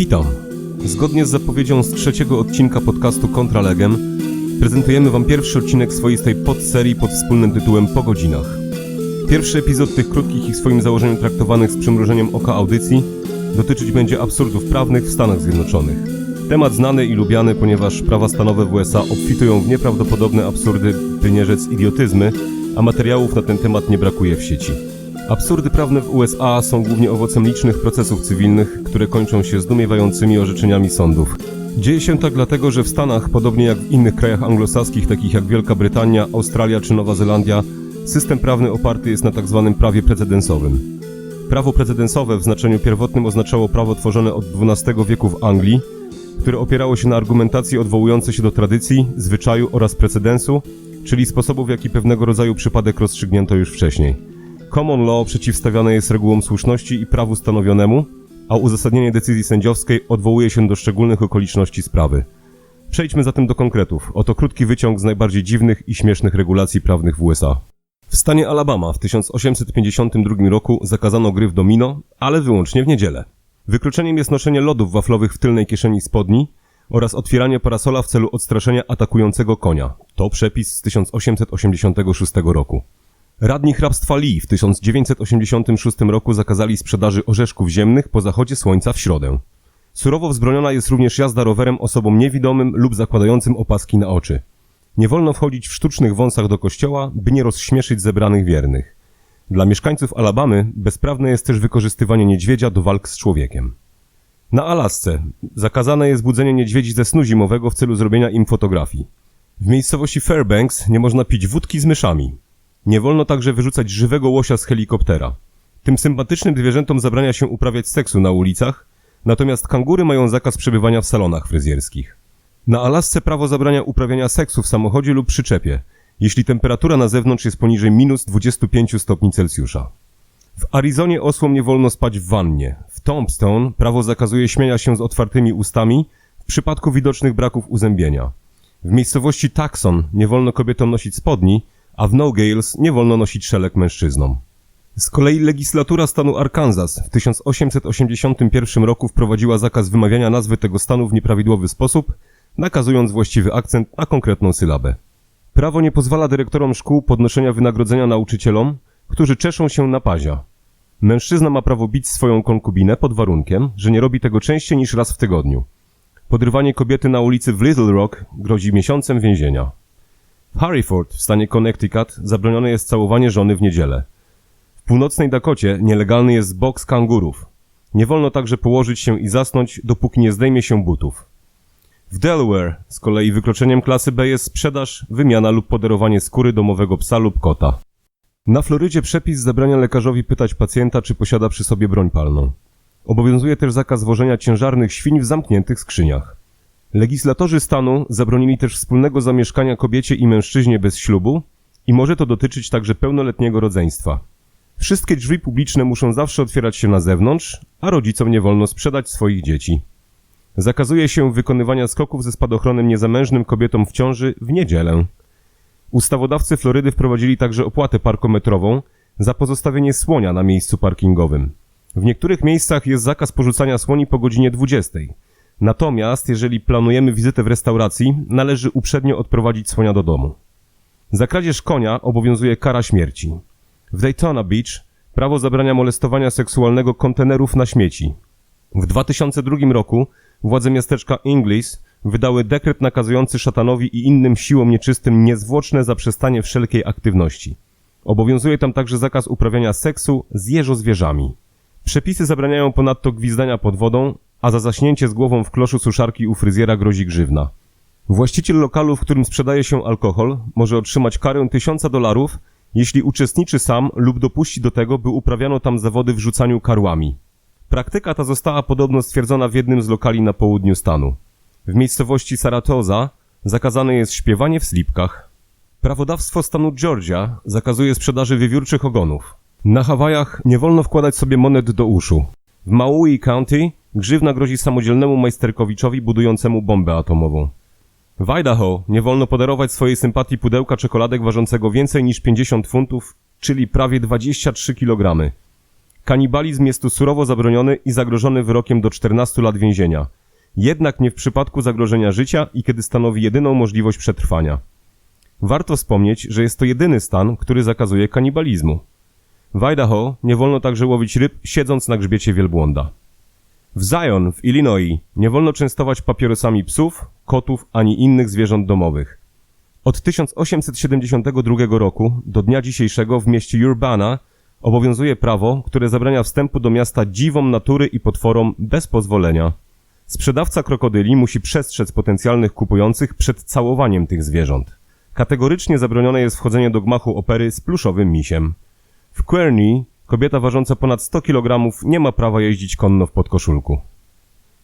Witam. Zgodnie z zapowiedzią z trzeciego odcinka podcastu Kontralegem prezentujemy Wam pierwszy odcinek swoistej podserii pod wspólnym tytułem Po godzinach. Pierwszy epizod tych krótkich i w swoim założeniu traktowanych z przymrużeniem oka audycji dotyczyć będzie absurdów prawnych w Stanach Zjednoczonych. Temat znany i lubiany, ponieważ prawa stanowe w USA obfitują w nieprawdopodobne absurdy, by nie rzec idiotyzmy, a materiałów na ten temat nie brakuje w sieci. Absurdy prawne w USA są głównie owocem licznych procesów cywilnych, które kończą się zdumiewającymi orzeczeniami sądów. Dzieje się tak dlatego, że w Stanach, podobnie jak w innych krajach anglosaskich, takich jak Wielka Brytania, Australia czy Nowa Zelandia, system prawny oparty jest na tzw. prawie precedensowym. Prawo precedensowe w znaczeniu pierwotnym oznaczało prawo tworzone od XII wieku w Anglii, które opierało się na argumentacji odwołującej się do tradycji, zwyczaju oraz precedensu, czyli sposobu, w jaki pewnego rodzaju przypadek rozstrzygnięto już wcześniej. Common law przeciwstawiane jest regułom słuszności i prawu stanowionemu, a uzasadnienie decyzji sędziowskiej odwołuje się do szczególnych okoliczności sprawy. Przejdźmy zatem do konkretów. Oto krótki wyciąg z najbardziej dziwnych i śmiesznych regulacji prawnych w USA. W stanie Alabama w 1852 roku zakazano gry w domino, ale wyłącznie w niedzielę. Wykluczeniem jest noszenie lodów waflowych w tylnej kieszeni spodni oraz otwieranie parasola w celu odstraszenia atakującego konia. To przepis z 1886 roku. Radni hrabstwa Lee w 1986 roku zakazali sprzedaży orzeszków ziemnych po zachodzie słońca w środę. Surowo wzbroniona jest również jazda rowerem osobom niewidomym lub zakładającym opaski na oczy. Nie wolno wchodzić w sztucznych wąsach do kościoła, by nie rozśmieszyć zebranych wiernych. Dla mieszkańców Alabamy bezprawne jest też wykorzystywanie niedźwiedzia do walk z człowiekiem. Na Alasce zakazane jest budzenie niedźwiedzi ze snu zimowego w celu zrobienia im fotografii. W miejscowości Fairbanks nie można pić wódki z myszami. Nie wolno także wyrzucać żywego łosia z helikoptera. Tym sympatycznym zwierzętom zabrania się uprawiać seksu na ulicach, natomiast kangury mają zakaz przebywania w salonach fryzjerskich. Na Alasce prawo zabrania uprawiania seksu w samochodzie lub przyczepie, jeśli temperatura na zewnątrz jest poniżej minus 25 stopni Celsjusza. W Arizonie osłom nie wolno spać w wannie. W Tombstone prawo zakazuje śmienia się z otwartymi ustami w przypadku widocznych braków uzębienia. W miejscowości Tucson nie wolno kobietom nosić spodni, a w Nogales nie wolno nosić szelek mężczyznom. Z kolei legislatura stanu Arkansas w 1881 roku wprowadziła zakaz wymawiania nazwy tego stanu w nieprawidłowy sposób, nakazując właściwy akcent na konkretną sylabę. Prawo nie pozwala dyrektorom szkół podnoszenia wynagrodzenia nauczycielom, którzy czeszą się na pazia. Mężczyzna ma prawo bić swoją konkubinę pod warunkiem, że nie robi tego częściej niż raz w tygodniu. Podrywanie kobiety na ulicy w Little Rock grozi miesiącem więzienia. W Harryford w stanie Connecticut zabronione jest całowanie żony w niedzielę. W północnej Dakocie nielegalny jest boks kangurów. Nie wolno także położyć się i zasnąć, dopóki nie zdejmie się butów. W Delaware z kolei wykroczeniem klasy B jest sprzedaż, wymiana lub podarowanie skóry domowego psa lub kota. Na Florydzie przepis zabrania lekarzowi pytać pacjenta, czy posiada przy sobie broń palną. Obowiązuje też zakaz wożenia ciężarnych świń w zamkniętych skrzyniach. Legislatorzy stanu zabronili też wspólnego zamieszkania kobiecie i mężczyźnie bez ślubu i może to dotyczyć także pełnoletniego rodzeństwa. Wszystkie drzwi publiczne muszą zawsze otwierać się na zewnątrz, a rodzicom nie wolno sprzedać swoich dzieci. Zakazuje się wykonywania skoków ze spadochronem niezamężnym kobietom w ciąży w niedzielę. Ustawodawcy Florydy wprowadzili także opłatę parkometrową za pozostawienie słonia na miejscu parkingowym. W niektórych miejscach jest zakaz porzucania słoni po godzinie 20. Natomiast, jeżeli planujemy wizytę w restauracji, należy uprzednio odprowadzić słonia do domu. Za kradzież konia obowiązuje kara śmierci. W Daytona Beach prawo zabrania molestowania seksualnego kontenerów na śmieci. W 2002 roku władze miasteczka Inglis wydały dekret nakazujący szatanowi i innym siłom nieczystym niezwłoczne zaprzestanie wszelkiej aktywności. Obowiązuje tam także zakaz uprawiania seksu z jeżozwierzami. Przepisy zabraniają ponadto gwizdania pod wodą, a za zaśnięcie z głową w kloszu suszarki u fryzjera grozi grzywna. Właściciel lokalu, w którym sprzedaje się alkohol, może otrzymać karę tysiąca dolarów, jeśli uczestniczy sam lub dopuści do tego, by uprawiano tam zawody w rzucaniu karłami. Praktyka ta została podobno stwierdzona w jednym z lokali na południu stanu. W miejscowości Saratoga zakazane jest śpiewanie w slipkach. Prawodawstwo stanu Georgia zakazuje sprzedaży wiewiórczych ogonów. Na Hawajach nie wolno wkładać sobie monet do uszu. W Maui County grzywna grozi samodzielnemu majsterkowiczowi budującemu bombę atomową. W Idaho nie wolno podarować swojej sympatii pudełka czekoladek ważącego więcej niż 50 funtów, czyli prawie 23 kg. Kanibalizm jest tu surowo zabroniony i zagrożony wyrokiem do 14 lat więzienia. Jednak nie w przypadku zagrożenia życia i kiedy stanowi jedyną możliwość przetrwania. Warto wspomnieć, że jest to jedyny stan, który zakazuje kanibalizmu. W Idaho nie wolno także łowić ryb siedząc na grzbiecie wielbłąda. W Zion w Illinois nie wolno częstować papierosami psów, kotów ani innych zwierząt domowych. Od 1872 roku do dnia dzisiejszego w mieście Urbana obowiązuje prawo, które zabrania wstępu do miasta dziwom natury i potworom bez pozwolenia. Sprzedawca krokodyli musi przestrzec potencjalnych kupujących przed całowaniem tych zwierząt. Kategorycznie zabronione jest wchodzenie do gmachu opery z pluszowym misiem. W Querney kobieta ważąca ponad 100 kg nie ma prawa jeździć konno w podkoszulku.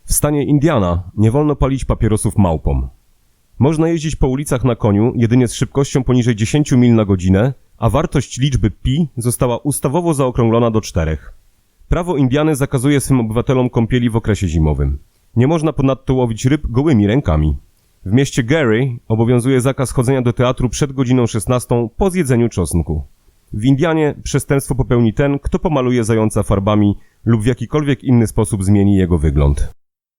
W stanie Indiana nie wolno palić papierosów małpom. Można jeździć po ulicach na koniu jedynie z szybkością poniżej 10 mil na godzinę, a wartość liczby pi została ustawowo zaokrąglona do czterech. Prawo Indiany zakazuje swym obywatelom kąpieli w okresie zimowym. Nie można ponadto łowić ryb gołymi rękami. W mieście Gary obowiązuje zakaz chodzenia do teatru przed godziną 16 po zjedzeniu czosnku. W Indianie przestępstwo popełni ten, kto pomaluje zająca farbami lub w jakikolwiek inny sposób zmieni jego wygląd.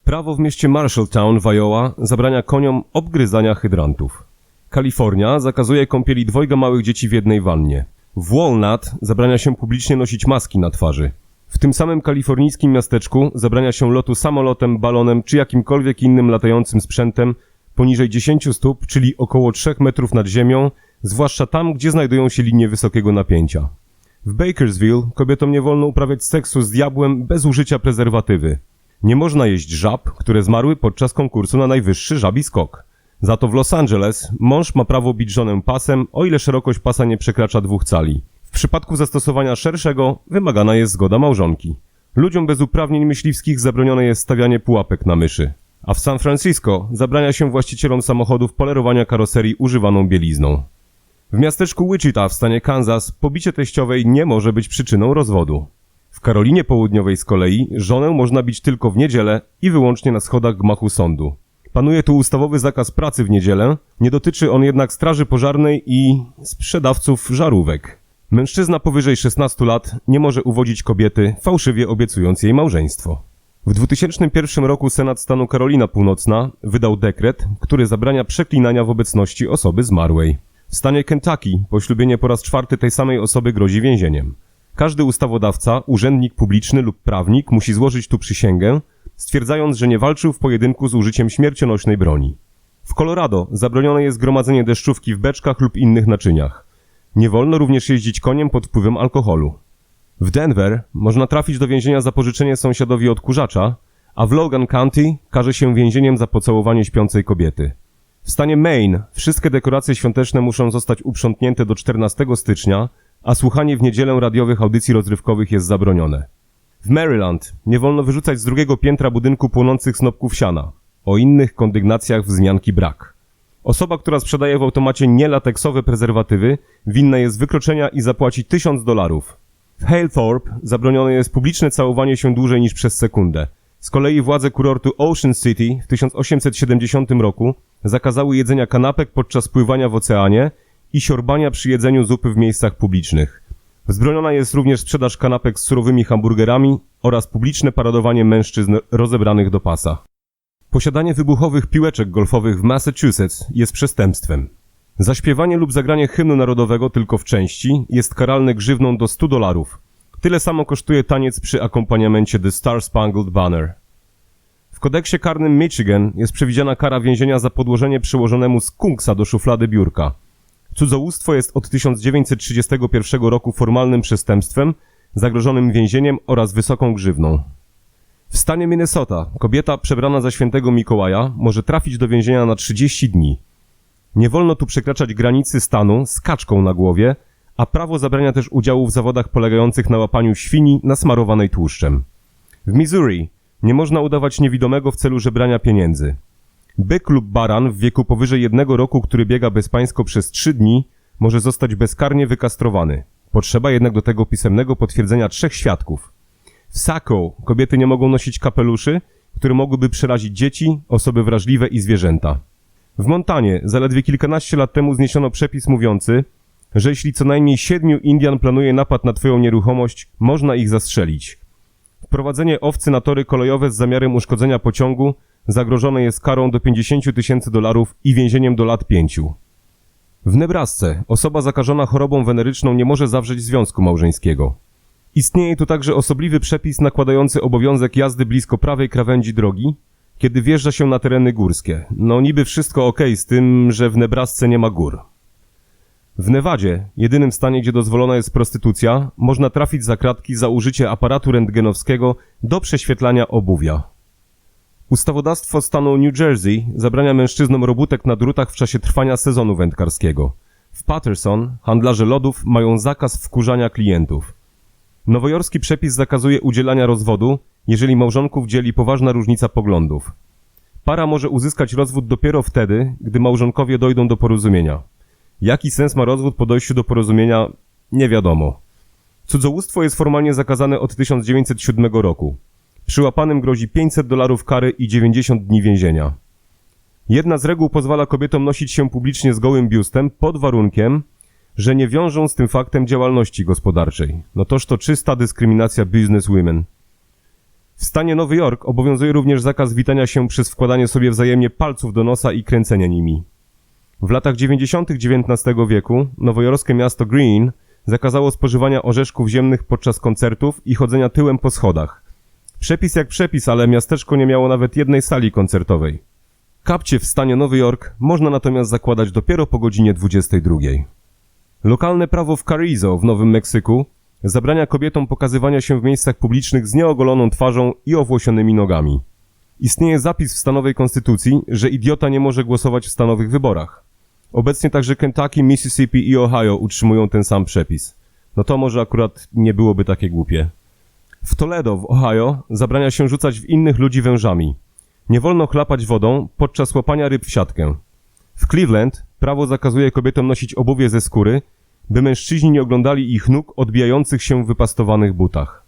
Prawo w mieście Marshalltown w Iowa zabrania koniom obgryzania hydrantów. Kalifornia zakazuje kąpieli dwojga małych dzieci w jednej wannie. W Walnut zabrania się publicznie nosić maski na twarzy. W tym samym kalifornijskim miasteczku zabrania się lotu samolotem, balonem czy jakimkolwiek innym latającym sprzętem poniżej 10 stóp, czyli około 3 metrów nad ziemią, zwłaszcza tam, gdzie znajdują się linie wysokiego napięcia. W Bakersville kobietom nie wolno uprawiać seksu z diabłem bez użycia prezerwatywy. Nie można jeść żab, które zmarły podczas konkursu na najwyższy żabi skok. Za to w Los Angeles mąż ma prawo bić żonę pasem, o ile szerokość pasa nie przekracza dwóch cali. W przypadku zastosowania szerszego wymagana jest zgoda małżonki. Ludziom bez uprawnień myśliwskich zabronione jest stawianie pułapek na myszy. A w San Francisco zabrania się właścicielom samochodów polerowania karoserii używaną bielizną. W miasteczku Wichita w stanie Kansas pobicie teściowej nie może być przyczyną rozwodu. W Karolinie Południowej z kolei żonę można bić tylko w niedzielę i wyłącznie na schodach gmachu sądu. Panuje tu ustawowy zakaz pracy w niedzielę, nie dotyczy on jednak straży pożarnej i sprzedawców żarówek. Mężczyzna powyżej 16 lat nie może uwodzić kobiety, fałszywie obiecując jej małżeństwo. W 2001 roku Senat stanu Karolina Północna wydał dekret, który zabrania przeklinania w obecności osoby zmarłej. W stanie Kentucky poślubienie po raz czwarty tej samej osoby grozi więzieniem. Każdy ustawodawca, urzędnik publiczny lub prawnik musi złożyć tu przysięgę, stwierdzając, że nie walczył w pojedynku z użyciem śmiercionośnej broni. W Colorado zabronione jest gromadzenie deszczówki w beczkach lub innych naczyniach. Nie wolno również jeździć koniem pod wpływem alkoholu. W Denver można trafić do więzienia za pożyczenie sąsiadowi odkurzacza, a w Logan County każe się więzieniem za pocałowanie śpiącej kobiety. W stanie Maine wszystkie dekoracje świąteczne muszą zostać uprzątnięte do 14 stycznia, a słuchanie w niedzielę radiowych audycji rozrywkowych jest zabronione. W Maryland nie wolno wyrzucać z drugiego piętra budynku płonących snopków siana. O innych kondygnacjach wzmianki brak. Osoba, która sprzedaje w automacie nielateksowe prezerwatywy, winna jest wykroczenia i zapłaci 1000 dolarów. W Halethorpe zabronione jest publiczne całowanie się dłużej niż przez sekundę. Z kolei władze kurortu Ocean City w 1870 roku zakazały jedzenia kanapek podczas pływania w oceanie i siorbania przy jedzeniu zupy w miejscach publicznych. Wzbroniona jest również sprzedaż kanapek z surowymi hamburgerami oraz publiczne paradowanie mężczyzn rozebranych do pasa. Posiadanie wybuchowych piłeczek golfowych w Massachusetts jest przestępstwem. Zaśpiewanie lub zagranie hymnu narodowego tylko w części jest karalne grzywną do 100 dolarów. Tyle samo kosztuje taniec przy akompaniamencie The Star Spangled Banner. W kodeksie karnym Michigan jest przewidziana kara więzienia za podłożenie przyłożonemu skunksa do szuflady biurka. Cudzołóstwo jest od 1931 roku formalnym przestępstwem, zagrożonym więzieniem oraz wysoką grzywną. W stanie Minnesota kobieta przebrana za świętego Mikołaja może trafić do więzienia na 30 dni. Nie wolno tu przekraczać granicy stanu z kaczką na głowie, a prawo zabrania też udziału w zawodach polegających na łapaniu świni nasmarowanej tłuszczem. W Missouri nie można udawać niewidomego w celu żebrania pieniędzy. Byk lub baran w wieku powyżej jednego roku, który biega bezpańsko przez trzy dni, może zostać bezkarnie wykastrowany. Potrzeba jednak do tego pisemnego potwierdzenia trzech świadków. W Saco kobiety nie mogą nosić kapeluszy, które mogłyby przerazić dzieci, osoby wrażliwe i zwierzęta. W Montanie zaledwie kilkanaście lat temu zniesiono przepis mówiący że jeśli co najmniej siedmiu Indian planuje napad na twoją nieruchomość, można ich zastrzelić. Wprowadzenie owcy na tory kolejowe z zamiarem uszkodzenia pociągu zagrożone jest karą do 50 tysięcy dolarów i więzieniem do lat pięciu. W Nebrasce osoba zakażona chorobą weneryczną nie może zawrzeć związku małżeńskiego. Istnieje tu także osobliwy przepis nakładający obowiązek jazdy blisko prawej krawędzi drogi, kiedy wjeżdża się na tereny górskie. No niby wszystko ok z tym, że w Nebrasce nie ma gór. W Nevadzie, jedynym stanie, gdzie dozwolona jest prostytucja, można trafić za kratki za użycie aparatu rentgenowskiego do prześwietlania obuwia. Ustawodawstwo stanu New Jersey zabrania mężczyznom robótek na drutach w czasie trwania sezonu wędkarskiego. W Patterson handlarze lodów mają zakaz wkurzania klientów. Nowojorski przepis zakazuje udzielania rozwodu, jeżeli małżonków dzieli poważna różnica poglądów. Para może uzyskać rozwód dopiero wtedy, gdy małżonkowie dojdą do porozumienia. Jaki sens ma rozwód po dojściu do porozumienia? Nie wiadomo. Cudzołóstwo jest formalnie zakazane od 1907 roku. Przyłapanym grozi 500 dolarów kary i 90 dni więzienia. Jedna z reguł pozwala kobietom nosić się publicznie z gołym biustem pod warunkiem, że nie wiążą z tym faktem działalności gospodarczej. No toż to czysta dyskryminacja businesswomen. W stanie Nowy Jork obowiązuje również zakaz witania się przez wkładanie sobie wzajemnie palców do nosa i kręcenie nimi. W latach 90. XIX wieku nowojorskie miasto Green zakazało spożywania orzeszków ziemnych podczas koncertów i chodzenia tyłem po schodach. Przepis jak przepis, ale miasteczko nie miało nawet jednej sali koncertowej. Kapcie w stanie Nowy Jork można natomiast zakładać dopiero po godzinie 22. Lokalne prawo w Carrizo w Nowym Meksyku zabrania kobietom pokazywania się w miejscach publicznych z nieogoloną twarzą i owłosionymi nogami. Istnieje zapis w stanowej konstytucji, że idiota nie może głosować w stanowych wyborach. Obecnie także Kentucky, Mississippi i Ohio utrzymują ten sam przepis. No to może akurat nie byłoby takie głupie. W Toledo w Ohio zabrania się rzucać w innych ludzi wężami. Nie wolno chlapać wodą podczas łapania ryb w siatkę. W Cleveland prawo zakazuje kobietom nosić obuwie ze skóry, by mężczyźni nie oglądali ich nóg odbijających się w wypastowanych butach.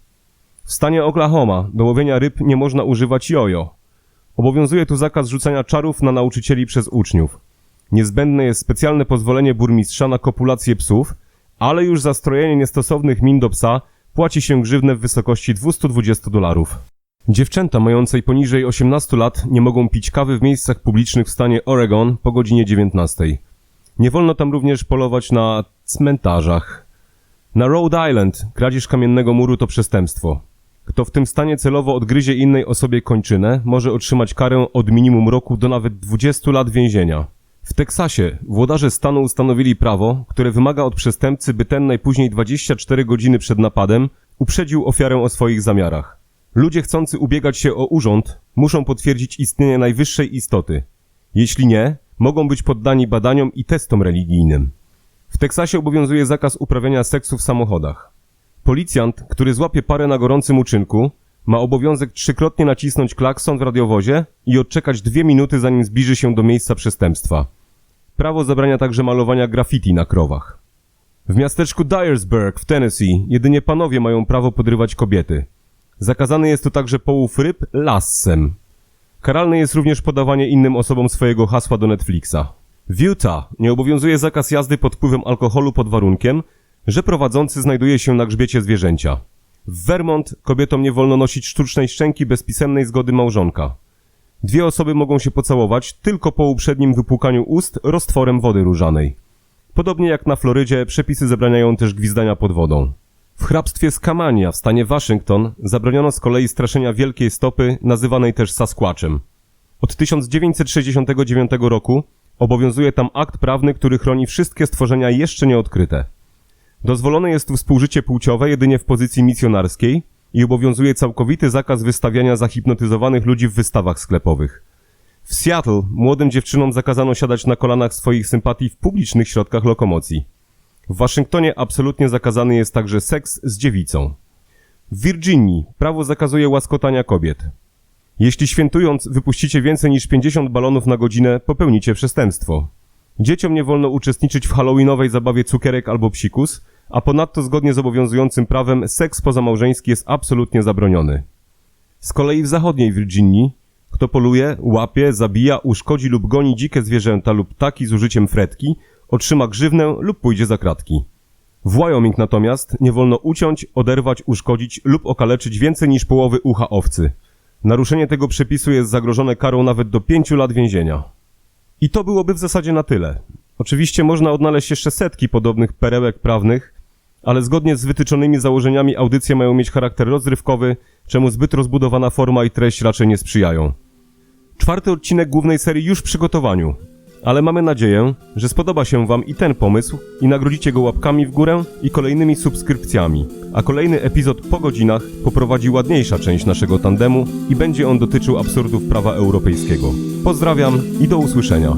W stanie Oklahoma do łowienia ryb nie można używać jojo. Obowiązuje tu zakaz rzucania czarów na nauczycieli przez uczniów. Niezbędne jest specjalne pozwolenie burmistrza na kopulację psów, ale już za strojenie niestosownych min do psa płaci się grzywnę w wysokości 220 dolarów. Dziewczęta mającej poniżej 18 lat nie mogą pić kawy w miejscach publicznych w stanie Oregon po godzinie 19. Nie wolno tam również polować na cmentarzach. Na Rhode Island kradzież kamiennego muru to przestępstwo. Kto w tym stanie celowo odgryzie innej osobie kończynę, może otrzymać karę od minimum roku do nawet 20 lat więzienia. W Teksasie włodarze stanu ustanowili prawo, które wymaga od przestępcy, by ten najpóźniej 24 godziny przed napadem uprzedził ofiarę o swoich zamiarach. Ludzie chcący ubiegać się o urząd muszą potwierdzić istnienie najwyższej istoty. Jeśli nie, mogą być poddani badaniom i testom religijnym. W Teksasie obowiązuje zakaz uprawiania seksu w samochodach. Policjant, który złapie parę na gorącym uczynku, ma obowiązek trzykrotnie nacisnąć klakson w radiowozie i odczekać dwie minuty, zanim zbliży się do miejsca przestępstwa. Prawo zabrania także malowania graffiti na krowach. W miasteczku Dyersburg w Tennessee jedynie panowie mają prawo podrywać kobiety. Zakazany jest tu także połów ryb lassem. Karalne jest również podawanie innym osobom swojego hasła do Netflixa. W Utah nie obowiązuje zakaz jazdy pod wpływem alkoholu pod warunkiem, że prowadzący znajduje się na grzbiecie zwierzęcia. W Vermont kobietom nie wolno nosić sztucznej szczęki bez pisemnej zgody małżonka. Dwie osoby mogą się pocałować tylko po uprzednim wypłukaniu ust roztworem wody różanej. Podobnie jak na Florydzie, przepisy zabraniają też gwizdania pod wodą. W hrabstwie Skamania w stanie Waszyngton zabroniono z kolei straszenia wielkiej stopy, nazywanej też Sasquatchem. Od 1969 roku obowiązuje tam akt prawny, który chroni wszystkie stworzenia jeszcze nieodkryte. Dozwolone jest współżycie płciowe jedynie w pozycji misjonarskiej i obowiązuje całkowity zakaz wystawiania zahipnotyzowanych ludzi w wystawach sklepowych. W Seattle młodym dziewczynom zakazano siadać na kolanach swoich sympatii w publicznych środkach lokomocji. W Waszyngtonie absolutnie zakazany jest także seks z dziewicą. W Virginii prawo zakazuje łaskotania kobiet. Jeśli świętując wypuścicie więcej niż 50 balonów na godzinę, popełnicie przestępstwo. Dzieciom nie wolno uczestniczyć w halloweenowej zabawie cukierek albo psikus, a ponadto zgodnie z obowiązującym prawem seks pozamałżeński jest absolutnie zabroniony. Z kolei w zachodniej Virginii kto poluje, łapie, zabija, uszkodzi lub goni dzikie zwierzęta lub ptaki z użyciem fretki otrzyma grzywnę lub pójdzie za kratki. W Wyoming natomiast nie wolno uciąć, oderwać, uszkodzić lub okaleczyć więcej niż połowy ucha owcy. Naruszenie tego przepisu jest zagrożone karą nawet do 5 lat więzienia. I to byłoby w zasadzie na tyle. Oczywiście można odnaleźć jeszcze setki podobnych perełek prawnych, ale zgodnie z wytyczonymi założeniami audycje mają mieć charakter rozrywkowy, czemu zbyt rozbudowana forma i treść raczej nie sprzyjają. Czwarty odcinek głównej serii już w przygotowaniu, ale mamy nadzieję, że spodoba się Wam i ten pomysł i nagrodzicie go łapkami w górę i kolejnymi subskrypcjami, a kolejny epizod po godzinach poprowadzi ładniejsza część naszego tandemu i będzie on dotyczył absurdów prawa europejskiego. Pozdrawiam i do usłyszenia.